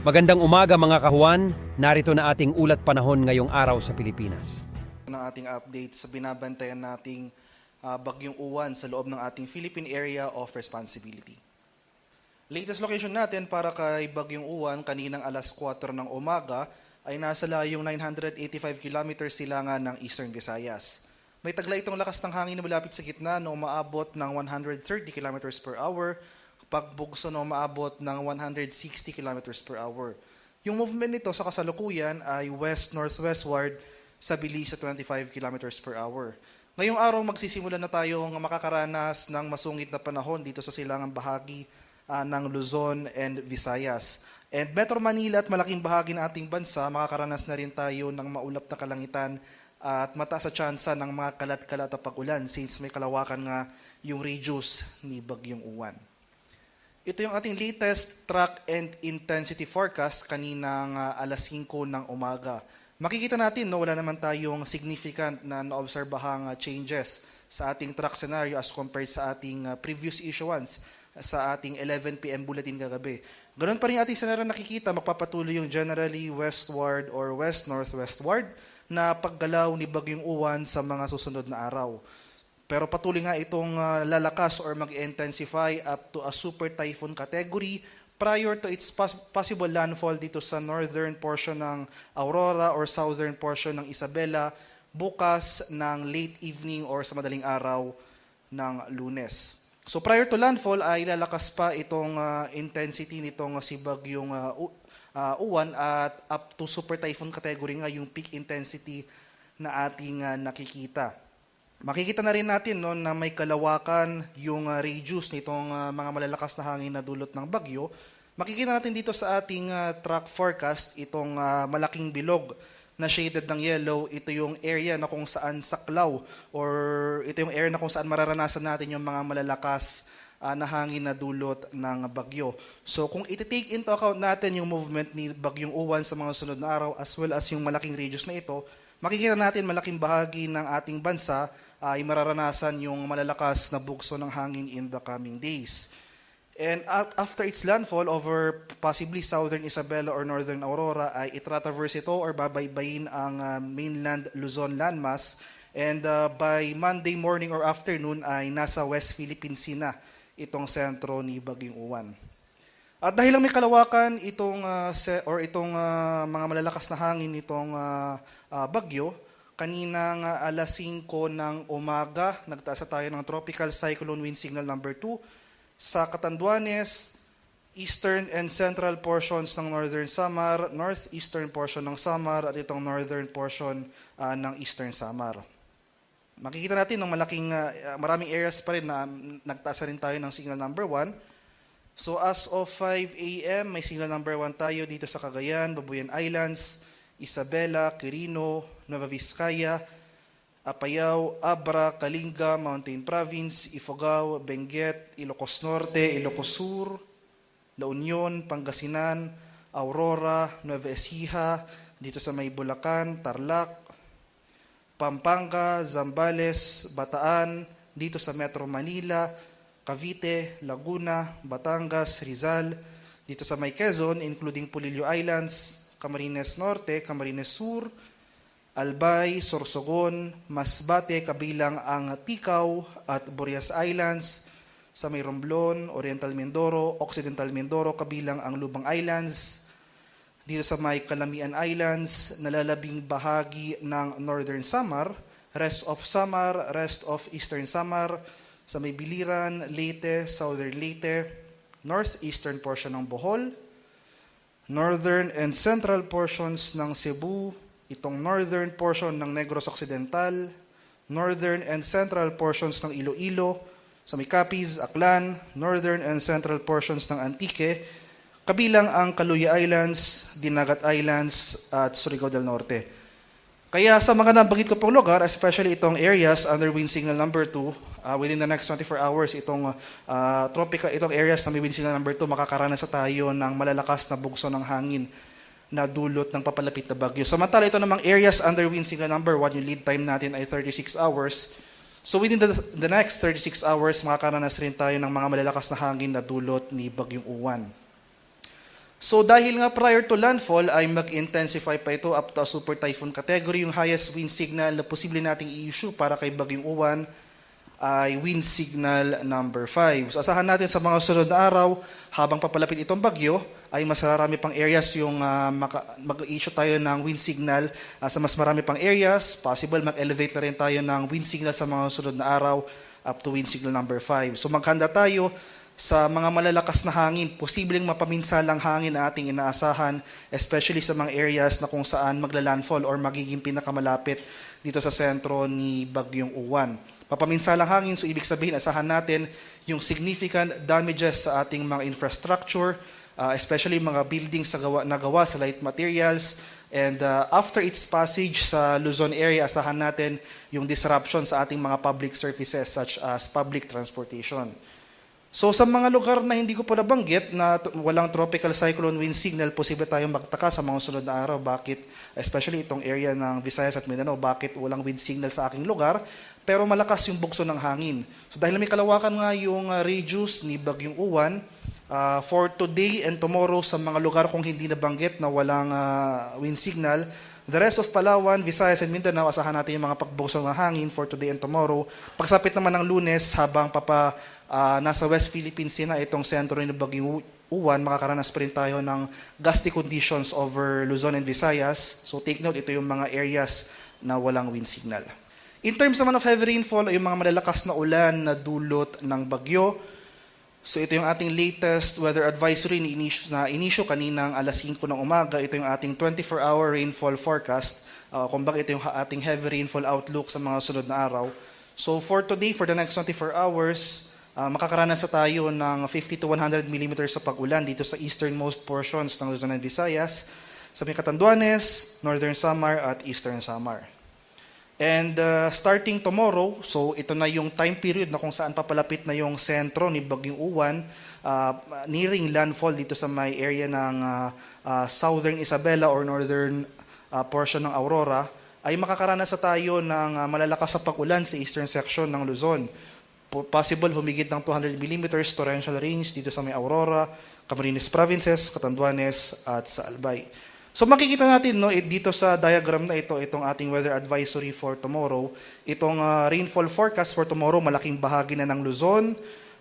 Magandang umaga mga kahuan, narito na ating ulat panahon ngayong araw sa Pilipinas. ng ating update sa binabantayan nating ah, bagyong uwan sa loob ng ating Philippine Area of Responsibility. Latest location natin para kay bagyong uwan kaninang alas 4 ng umaga ay nasa layong 985 kilometers silangan ng Eastern Visayas. May taglay itong lakas ng hangin na malapit sa gitna na umaabot ng 130 kilometers per hour, pagbugso na umaabot ng 160 kilometers per hour. Yung movement nito sa kasalukuyan ay west-northwestward sa bilis sa 25 kilometers per hour. Ngayong araw magsisimula na tayong makakaranas ng masungit na panahon dito sa silangang bahagi ah, ng Luzon and Visayas. And Metro Manila at malaking bahagi ng ating bansa, makakaranas na rin tayo ng maulap na kalangitan at mataas sa tsansa ng mga kalat-kalat na pag-ulan since may kalawakan nga yung radius ni Bagyong Uwan. Ito yung ating latest track and intensity forecast kaninang ah, alas 5 ng umaga. Makikita natin, no, wala naman tayong significant na naobserbahang ah, changes sa ating track scenario as compared sa ating ah, previous issuance sa ating 11 p.m. bulletin kagabi. Ganun pa rin ating scenario nakikita, magpapatuloy yung generally westward or west-northwestward na paggalaw ni Bagyong Uwan sa mga susunod na araw. Pero patuloy nga itong ah, lalakas or mag-intensify up to a super typhoon category prior to its pos- possible landfall dito sa northern portion ng Aurora or southern portion ng Isabela bukas ng late evening or sa madaling araw ng lunes. So prior to landfall ay lalakas pa itong ah, intensity nitong ah, si Bagyong ah, U- ah, Uwan at up to super typhoon category nga yung peak intensity na ating ah, nakikita. Makikita na rin natin no, na may kalawakan yung uh, radius nitong uh, mga malalakas na hangin na dulot ng bagyo. Makikita natin dito sa ating uh, track forecast itong uh, malaking bilog na shaded ng yellow. Ito yung area na kung saan saklaw or ito yung area na kung saan mararanasan natin yung mga malalakas uh, na hangin na dulot ng bagyo. So kung iti-take into account natin yung movement ni Bagyong Uwan sa mga sunod na araw as well as yung malaking radius na ito, makikita natin malaking bahagi ng ating bansa ay mararanasan yung malalakas na bugso ng hangin in the coming days. And after its landfall over possibly southern Isabela or northern Aurora, ay itratraverse ito or babaybayin ang uh, mainland Luzon landmass. And uh, by Monday morning or afternoon ay nasa West Philippine Sea na itong sentro ni Bagyong Uwan. At dahil lang may kalawakan itong se- or itong ah, mga malalakas na hangin nitong ah, ah, bagyo, kaninang ah, alas 5 ng umaga, nagtaasa tayo ng tropical cyclone wind signal number 2 sa Catanduanes, eastern and central portions ng northern Samar, northeastern portion ng Samar at itong northern portion ah, ng eastern Samar. Makikita natin ng malaking ah, maraming areas pa rin na nagtaasa rin tayo ng signal number 1. So as of 5 a.m., may signal number 1 tayo dito sa Cagayan, Babuyan Islands, Isabela, Quirino, Nueva Vizcaya, Apayao, Abra, Kalinga, Mountain Province, Ifugao, Benguet, Ilocos Norte, Ilocos Sur, La Union, Pangasinan, Aurora, Nueva Ecija, dito sa may Bulacan, Tarlac, Pampanga, Zambales, Bataan, dito sa Metro Manila, Cavite, Laguna, Batangas, Rizal, dito sa may Quezon, including Pulilio Islands, Camarines Norte, Camarines Sur, Albay, Sorsogon, Masbate, kabilang ang Tikaw at Borias Islands, sa may Romblon, Oriental Mindoro, Occidental Mindoro, kabilang ang Lubang Islands, dito sa may Calamian Islands, nalalabing bahagi ng Northern Samar, rest of Samar, rest of Eastern Samar, sa may Biliran, Leyte, Southern Leyte, northeastern portion ng Bohol, northern and central portions ng Cebu, itong northern portion ng Negros Occidental, northern and central portions ng Iloilo, Capiz, Aklan, northern and central portions ng Antique, kabilang ang Kaluya Islands, Dinagat Islands, at Surigao del Norte. Kaya sa mga nabanggit ko pong lugar, especially itong areas under wind signal number 2, uh, within the next 24 hours, itong uh, tropical, itong areas na may wind signal number 2, makakaranas sa tayo ng malalakas na bugso ng hangin na dulot ng papalapit na bagyo. Samantala, ito namang areas under wind signal number 1, yung lead time natin ay 36 hours. So within the, the next 36 hours, makakaranas rin tayo ng mga malalakas na hangin na dulot ni Bagyong Uwan. So dahil nga prior to landfall ay mag-intensify pa ito up to super typhoon category, yung highest wind signal na posible nating i-issue para kay Bagyong Uwan ay wind signal number 5. So asahan natin sa mga sunod na araw, habang papalapit itong bagyo, ay mas marami pang areas yung maka- mag-issue tayo ng wind signal ah, sa mas marami pang areas. Possible mag-elevate na rin tayo ng wind signal sa mga sunod na araw up to wind signal number 5. So maghanda tayo sa mga malalakas na hangin, posibleng mapaminsalang hangin na ating inaasahan, especially sa mga areas na kung saan magla-landfall or magiging pinakamalapit dito sa sentro ni Bagyong Uwan. Papaminsalang hangin, so ibig sabihin, asahan natin yung significant damages sa ating mga infrastructure, uh, especially mga buildings sa gawa, na gawa sa light materials, and uh, after its passage sa Luzon area, asahan natin yung disruption sa ating mga public services such as public transportation. So sa mga lugar na hindi ko po nabanggit na walang tropical cyclone wind signal, posible tayong magtaka sa mga sunod na araw. Bakit, especially itong area ng Visayas at Mindanao, bakit walang wind signal sa aking lugar, pero malakas yung bugso ng hangin. So dahil may kalawakan nga yung uh, radius ni Bagyong Uwan, uh, for today and tomorrow sa mga lugar kung hindi nabanggit na walang uh, wind signal, The rest of Palawan, Visayas, and Mindanao, asahan natin yung mga pagbugso ng hangin for today and tomorrow. Pagsapit naman ng lunes, habang papa ah, nasa West Philippines na itong sentro ng Bagyong Uwan, makakaranas pa rin tayo ng gusty conditions over Luzon and Visayas. So take note, ito yung mga areas na walang wind signal. In terms naman of heavy rainfall, yung mga malalakas na ulan na dulot ng bagyo. So ito yung ating latest weather advisory ni inisyo, na inisyo kaninang alas 5 ng umaga. Ito yung ating 24-hour rainfall forecast. Uh, kung bakit ito yung ating heavy rainfall outlook sa mga sunod na araw. So for today, for the next 24 hours, uh, makakaranas na tayo ng 50 to 100 millimeters sa pag-ulan dito sa easternmost portions ng Luzon and Visayas, sa may Northern Samar at Eastern Samar. And uh, starting tomorrow, so ito na yung time period na kung saan papalapit na yung sentro ni Bagyong Uwan, uh, nearing landfall dito sa may area ng uh, uh, Southern Isabela or Northern uh, portion ng Aurora, ay makakaranas sa tayo ng uh, malalakas sa pag-ulan sa eastern section ng Luzon. Po- Possible humigit ng 200 millimeters torrential rains dito sa may Aurora, Camarines Provinces, Catanduanes at sa Albay. So makikita natin no it- dito sa diagram na ito itong ating weather advisory for tomorrow, itong uh, rainfall forecast for tomorrow malaking bahagi na ng Luzon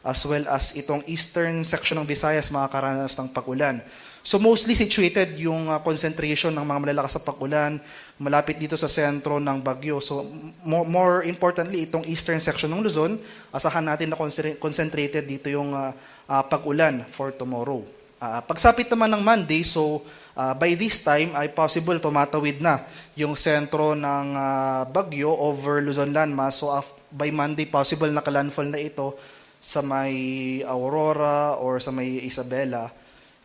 as well as itong eastern section ng Visayas makakaranas ng pag-ulan. So mostly situated yung uh, concentration ng mga malalakas sa pag-ulan malapit dito sa sentro ng Bagyo. So mo- more, importantly itong eastern section ng Luzon, asahan natin na concentra- concentrated dito yung uh, uh, pag-ulan for tomorrow. Ah, pagsapit naman ng Monday, so ah, by this time ay possible tumatawid na yung sentro ng ah, bagyo over Luzon landmass. So by Monday possible nakalandfall na ito sa may Aurora or sa may Isabela.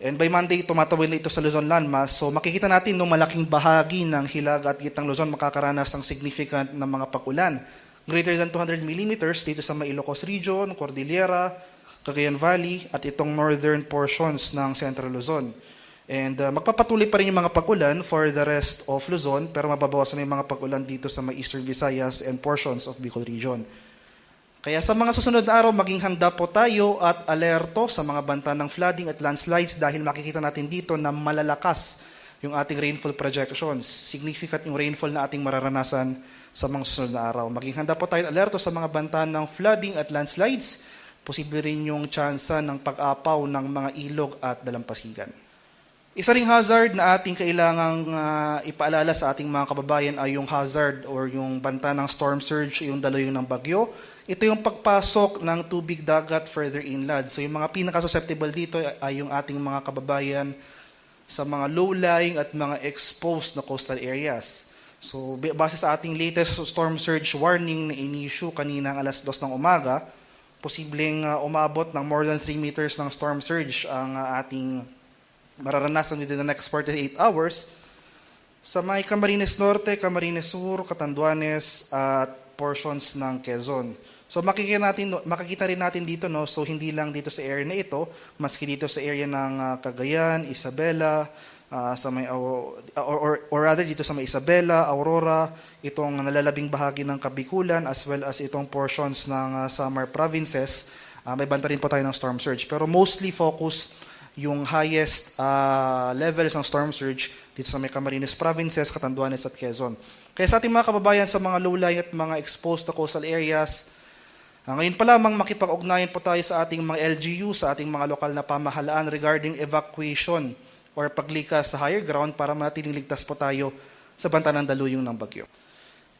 And by Monday tumatawid na ito sa Luzon landmass. So makikita natin no malaking bahagi ng Hilag at Gitang Luzon makakaranas ng significant na mga pag-ulan. Greater than 200 millimeters dito sa may Ilocos Region, Cordillera, Cagayan Valley at itong northern portions ng Central Luzon. And uh, magpapatuloy pa rin yung mga pag-ulan for the rest of Luzon pero mababawasan na yung mga pag-ulan dito sa may Eastern Visayas and portions of Bicol Region. Kaya sa mga susunod na araw, maging handa po tayo at alerto sa mga banta ng flooding at landslides dahil makikita natin dito na malalakas yung ating rainfall projections. Significant yung rainfall na ating mararanasan sa mga susunod na araw. Maging handa po tayo at alerto sa mga banta ng flooding at landslides. Posible rin yung tsansa ng pag-apaw ng mga ilog at dalampasigan. Isa ring hazard na ating kailangang ah, ipaalala sa ating mga kababayan ay yung hazard or yung banta ng storm surge, yung daloy ng bagyo. Ito yung pagpasok ng tubig dagat further inland. So yung mga pinaka-susceptible dito ay yung ating mga kababayan sa mga low-lying at mga exposed na coastal areas. So base sa ating latest storm surge warning na in-issue kaninang alas 2 ng umaga, posibleng ah, umabot ng more than 3 meters ng storm surge ang ah, ating mararanasan within the next 48 hours sa may Camarines Norte, Camarines Sur, Catanduanes at portions ng Quezon. So makikita natin makikita rin natin dito no, so hindi lang dito sa area na ito, maski dito sa area ng ah, Cagayan, Isabela, ah, sa may Au- or, or, or rather dito sa may Isabela, Aurora, itong nalalabing bahagi ng Kabikulan as well as itong portions ng ah, Samar provinces. Ah, may banta rin po tayo ng storm surge pero mostly focused yung highest ah, levels ng storm surge dito sa may Camarines Provinces, Catanduanes at Quezon. Kaya sa ating mga kababayan sa mga low-lying at mga exposed na coastal areas, ngayon pa lamang makipag-ugnayan po tayo sa ating mga LGU, sa ating mga lokal na pamahalaan regarding evacuation or paglikas sa higher ground para manatiling ligtas po tayo sa banta ng daluyong ng bagyo.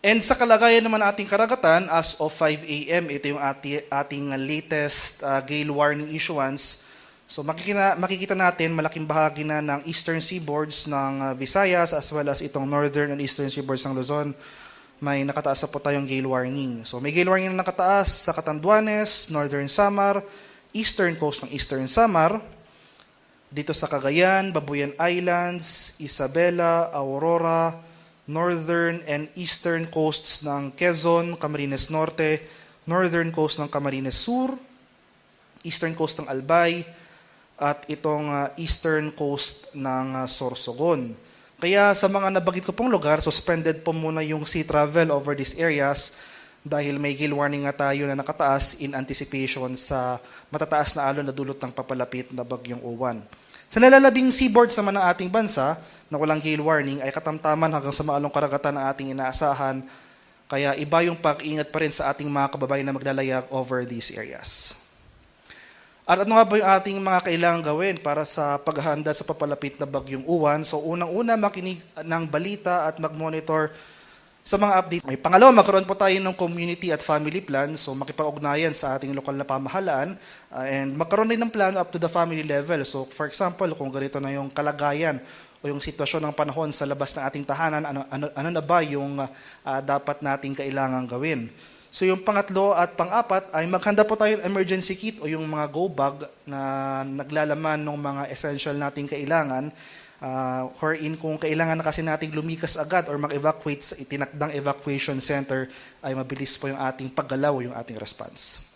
And sa kalagayan naman ating karagatan, as of 5 a.m., ito yung ati, ating latest uh, gale warning issuance. So makikita, makikita natin malaking bahagi na ng eastern seaboards ng uh, Visayas as well as itong northern and eastern seaboards ng Luzon. May nakataas na po tayong gale warning. So may gale warning na nakataas sa Catanduanes, northern Samar, eastern coast ng eastern Samar, dito sa Cagayan, Babuyan Islands, Isabela, Aurora, northern and eastern coasts ng Quezon, Camarines Norte, northern coast ng Camarines Sur, eastern coast ng Albay, at itong uh, eastern coast ng uh, Sorsogon. Kaya sa mga nabagit ko pong lugar, suspended po muna yung sea travel over these areas dahil may gale warning nga tayo na nakataas in anticipation sa matataas na alon na dulot ng papalapit na bagyong uwan. Sa nalalabing seaboards naman ng ating bansa, na walang gale warning ay katamtaman hanggang sa maalong karagatan ng ating inaasahan. Kaya iba yung pag-ingat pa rin sa ating mga kababayan na maglalayag over these areas. At ano nga ba yung ating mga kailangan gawin para sa paghahanda sa papalapit na bagyong uwan? So unang-una makinig ng balita at mag-monitor sa mga update. May pangalawa, magkaroon po tayo ng community at family plan. So makipag-ugnayan sa ating lokal na pamahalaan uh, and magkaroon din ng plano up to the family level. So for example, kung ganito na yung kalagayan o yung sitwasyon ng panahon sa labas ng ating tahanan, ano, ano, ano na ba yung uh, dapat nating kailangan gawin. So yung pangatlo at pang-apat ay maghanda po tayo ng emergency kit o yung mga go bag na naglalaman ng mga essential nating kailangan uh, wherein kung kailangan na kasi nating lumikas agad or mag-evacuate sa itinakdang evacuation center ay mabilis po yung ating paggalaw o yung ating response.